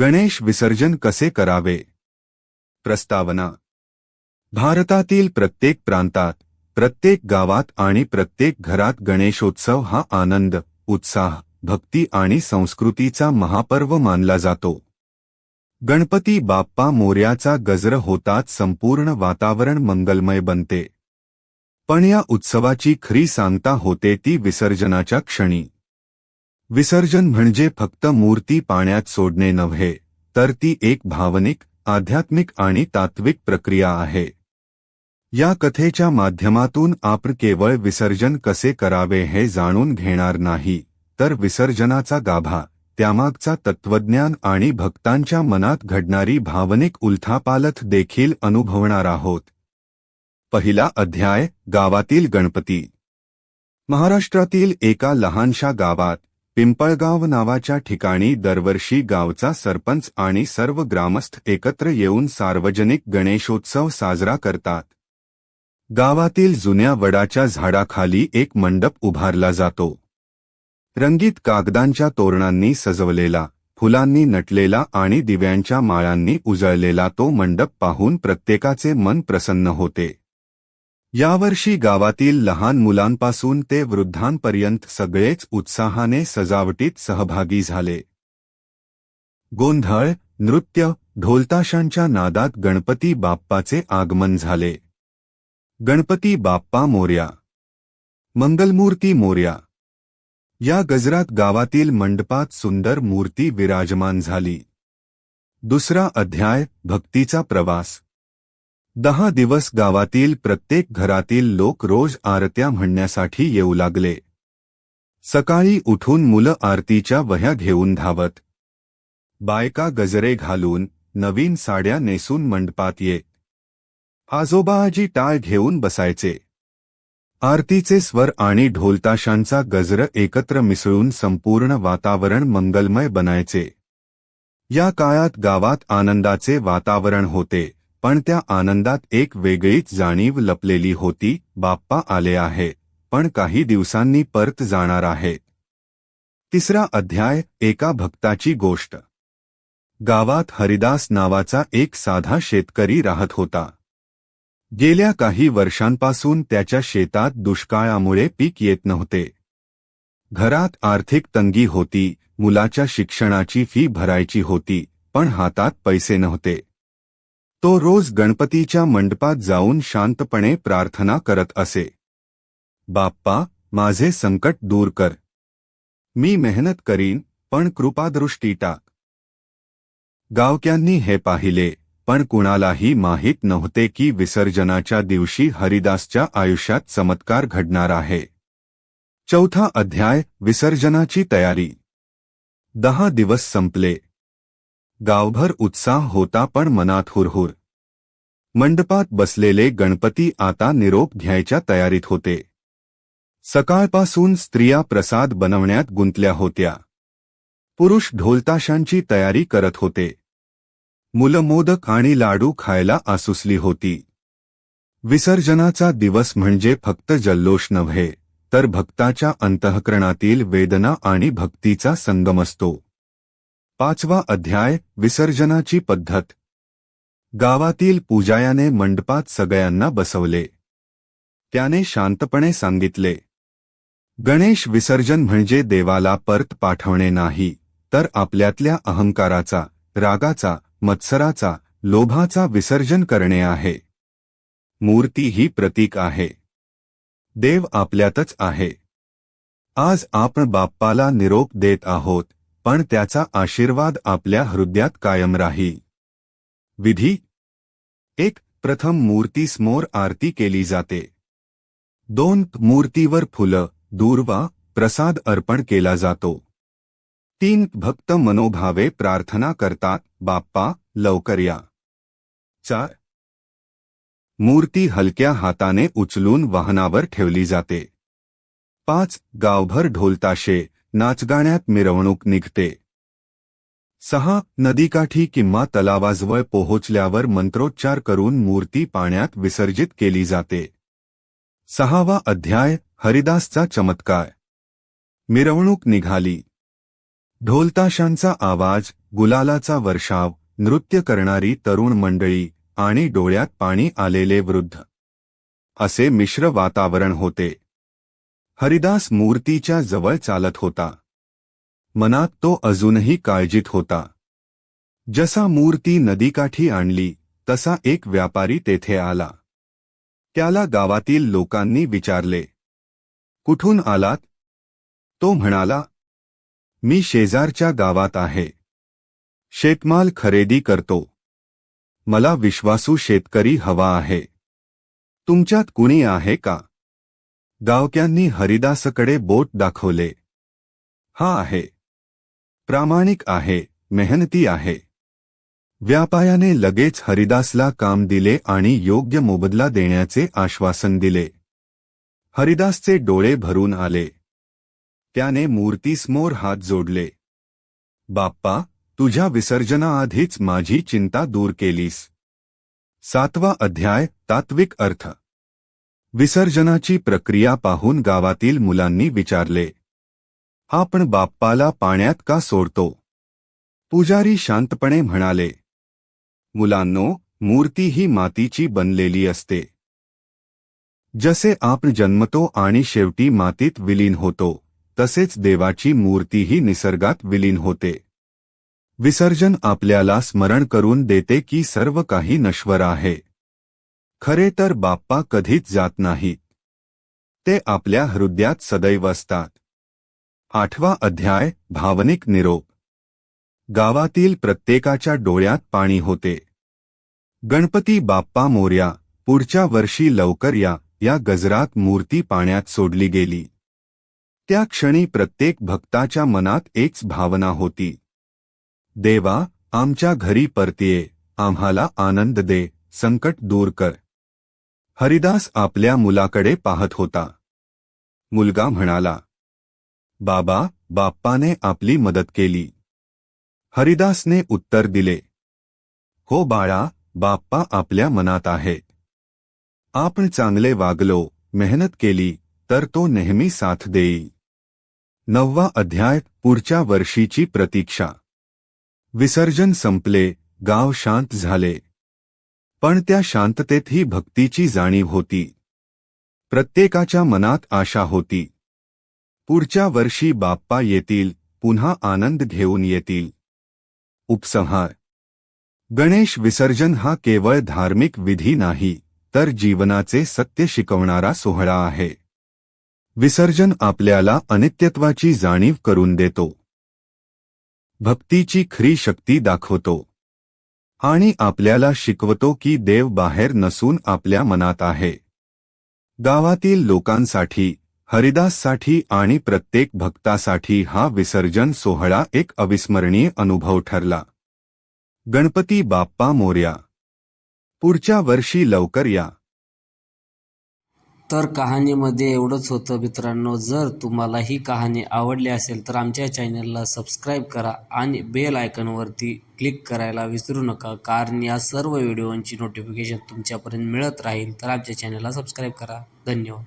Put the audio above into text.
गणेश विसर्जन कसे करावे? प्रस्तावना. भारतातील प्रत्येक प्रांतात प्रत्येक गावात आणि प्रत्येक घरात गणेशोत्सव हा आनंद उत्साह भक्ती आणि संस्कृतीचा महापर्व मानला जातो. गणपती बाप्पा मोर्याचा गजर होताच संपूर्ण वातावरण मंगलमय बनते. पण या उत्सवाची खरी सांगता होते ती विसर्जनाच्या क्षणी. विसर्जन म्हणजे फक्त मूर्ती पाण्यात सोडणे नव्हे तर ती एक भावनिक आध्यात्मिक आणि तात्विक प्रक्रिया आहे. या कथेच्या माध्यमातून आपण केवळ विसर्जन कसे करावे हे जाणून घेणार नाही तर विसर्जनाचा गाभा त्यामागचा तत्वज्ञान आणि भक्तांच्या मनात घडणारी भावनिक उलथापालथ देखील अनुभवणार आहोत. पहिला अध्याय गावातील गणपती. महाराष्ट्रातील एका लहानशा गावात पिंपळगाव नावाच्या ठिकाणी दरवर्षी गावचा सरपंच आणि सर्व ग्रामस्थ एकत्र येऊन सार्वजनिक गणेशोत्सव साजरा करतात. गावातील जुन्या वडाच्या झाडाखाली एक मंडप उभारला जातो. रंगीत कागदांच्या तोरणांनी सजवलेला फुलांनी नटलेला आणि दिव्यांच्या माळांनी उजळलेला तो मंडप पाहून प्रत्येकाचे मन प्रसन्न होते. यावर्षी गावातील लहान मुलांपासून ते वृद्धांपर्यंत सगळेच उत्साहाने सजावटीत सहभागी झाले. गोंधळ नृत्य ढोलताशांच्या नादात गणपती बाप्पाचे आगमन झाले. गणपती बाप्पा मोर्या. मंगलमूर्ती मोर्या. या गजरात गावातील मंडपात सुंदर मूर्ती विराजमान झाली. दुसरा अध्याय भक्तीचा प्रवास. दहा दिवस गावातील प्रत्येक घरातील लोक रोज आरत्या म्हणण्यासाठी येऊ लागले. सकाळी उठून मुलं आरतीच्या वह्या घेऊन धावत. बायका गजरे घालून नवीन साड्या नेसून मंडपात येत आजोबा आजी टाळ घेऊन बसायचे. आरतीचे स्वर आणि ढोलताशांचा गजर एकत्र मिसळून संपूर्ण वातावरण मंगलमय बनायचे. या काळात गावात आनंदाचे वातावरण होते. पण त्या आनंदात एक वेगळीच जाणीव लपलेली होती बाप्पा आले आहे पण काही दिवसांनी परत जाणार आहे. तिसरा अध्याय एका भक्ताची गोष्ट. गावात हरिदास नावाचा एक साधा शेतकरी राहत होता. गेल्या काही वर्षांपासून त्याच्या शेतात दुष्काळामुळे पीक येत नव्हते. घरात आर्थिक तंगी होती मुलाच्या शिक्षणाची फी भरायची होती पण हातात पैसे नव्हते. तो रोज गणपतीच्या मंडपात जाऊन शांतपणे प्रार्थना करत असे. बाप्पा माझे संकट दूर कर. मी मेहनत करीन पण कृपादृष्टी टाक. गावक्यांनी हे पाहिले पण कुणालाही माहीत नव्हते की विसर्जनाच्या दिवशी हरिदासच्या आयुष्यात चमत्कार घडणार आहे. चौथा अध्याय विसर्जनाची तयारी. दहा दिवस संपले गावभर उत्साह होता पण मनात हुरहुर. मंडपात बसलेले गणपती आता निरोप घ्यायच्या तयारीत होते. सकाळपासून स्त्रिया प्रसाद बनवण्यात गुंतल्या होत्या. पुरुष ढोलताशांची तयारी करत होते. मुलं मोदक आणि लाडू खायला आसुसली होती. विसर्जनाचा दिवस म्हणजे फक्त जल्लोष नव्हे तर भक्ताच्या अंतःकरणातील वेदना आणि भक्तीचा संगम असतो. पाचवा अध्याय विसर्जनाची पद्धत. गावातील पूजायाने मंडपात सगळ्यांना बसवले. त्याने शांतपणे सांगितले गणेश विसर्जन म्हणजे देवाला परत पाठवणे नाही तर आपल्यातल्या अहंकाराचा रागाचा मत्सराचा लोभाचा विसर्जन करणे आहे. मूर्ती ही प्रतीक आहे. देव आपल्यातच आहे. आज आपण बाप्पाला निरोप देत आहोत. पण त्याचा आशीर्वाद आपल्या हृदयात कायम राही. विधी. एक प्रथम मूर्तीसमोर आरती केली जाते. दोन मूर्तीवर फुलं दूर्वा प्रसाद अर्पण केला जातो. तीन भक्त मनोभावे प्रार्थना करतात बाप्पा लवकर या. चार मूर्ती हलक्या हाताने उचलून वाहनावर ठेवली जाते. पाच गावभर ढोलताशे नाचगाण्यात मिरवणूक निघते. सहा नदीकाठी किंवा तलावाजवळ पोहोचल्यावर मंत्रोच्चार करून मूर्ती पाण्यात विसर्जित केली जाते. सहावा अध्याय हरिदासचा चमत्कार. मिरवणूक निघाली. ढोलताशांचा आवाज गुलालाचा वर्षाव नृत्य करणारी तरुण मंडळी आणि डोळ्यात पाणी आलेले वृद्ध. असे मिश्र वातावरण होते. हरिदास मूर्तीच्या जवळ चालत होता. मनात तो अजूनही काळजीत होता. जसा मूर्ती नदीकाठी आणली तसा एक व्यापारी तेथे आला. त्याला गावातील लोकांनी विचारले कुठून आलात? तो म्हणाला मी शेजारच्या गावात आहे. शेतमाल खरेदी करतो. मला विश्वासू शेतकरी हवा आहे. तुमच्यात कुणी आहे का? गावक्यांनी हरिदासकडे बोट दाखवले. हा आहे. प्रामाणिक आहे मेहनती आहे. व्यापायाने लगेच हरिदासला काम दिले आणि योग्य मोबदला देण्याचे आश्वासन दिले. हरिदासचे डोळे भरून आले. त्याने मूर्तीसमोर हात जोडले. बाप्पा तुझ्या विसर्जनाआधीच माझी चिंता दूर केलीस. सातवा अध्याय तात्विक अर्थ. विसर्जनाची प्रक्रिया पाहून गावातील मुलांनी विचारले आपण बाप्पाला पाण्यात का सोडतो? पुजारी शांतपणे म्हणाले मुलांनो मूर्ती ही मातीची बनलेली असते. जसे आपण जन्मतो आणि शेवटी मातीत विलीन होतो तसेच देवाची मूर्तीही निसर्गात विलीन होते. विसर्जन आपल्याला स्मरण करून देते की सर्व काही नश्वर आहे. खरे तर बाप्पा कधीच जात नाहीत. ते आपल्या हृदयात सदैव असतात. आठवा अध्याय भावनिक निरोप. गावातील प्रत्येकाच्या डोळ्यात पाणी होते. गणपती बाप्पा मोर्या पुढच्या वर्षी लवकर या या गजरात मूर्ती पाण्यात सोडली गेली. त्या क्षणी प्रत्येक भक्ताच्या मनात एकच भावना होती. देवा आमच्या घरी परतीये आम्हाला आनंद दे संकट दूर कर. हरिदास आपल्या मुलाकडे पाहत होता. मुलगा म्हणाला बाबा बाप्पाने आपली मदत केली. हरिदासने उत्तर दिले हो बाळा बाप्पा आपल्या मनात आहे. आपण चांगले वागलो मेहनत केली तर तो नेहमी साथ देई नववा अध्याय पुढच्या वर्षीची प्रतीक्षा. विसर्जन संपले गाव शांत झाले. पण त्या शांततेतही भक्तीची जाणीव होती. प्रत्येकाच्या मनात आशा होती. पुढच्या वर्षी बाप्पा येतील पुन्हा आनंद घेऊन येतील. उपसंहार. गणेश विसर्जन हा केवळ धार्मिक विधी नाही तर जीवनाचे सत्य शिकवणारा सोहळा आहे. विसर्जन आपल्याला अनित्यत्वाची जाणीव करून देतो. भक्तीची खरी शक्ती दाखवतो. आणि आपल्याला शिकवतो की देव बाहेर नसून आपल्या मनात आहे. गावातील लोकांसाठी हरिदाससाठी आणि प्रत्येक भक्तासाठी हा विसर्जन सोहळा एक अविस्मरणीय अनुभव ठरला. गणपती बाप्पा मोर्या. पुढच्या वर्षी लवकर या. तर कहाणीमध्ये एवढंच होतं मित्रांनो जर तुम्हाला ही कहाणी आवडली असेल तर आमच्या चॅनलला सबस्क्राईब करा आणि बेल आयकनवरती क्लिक करायला विसरू नका कारण या सर्व व्हिडिओंची नोटिफिकेशन तुमच्यापर्यंत मिळत राहील. तर आमच्या चॅनलला सबस्क्राईब करा. धन्यवाद.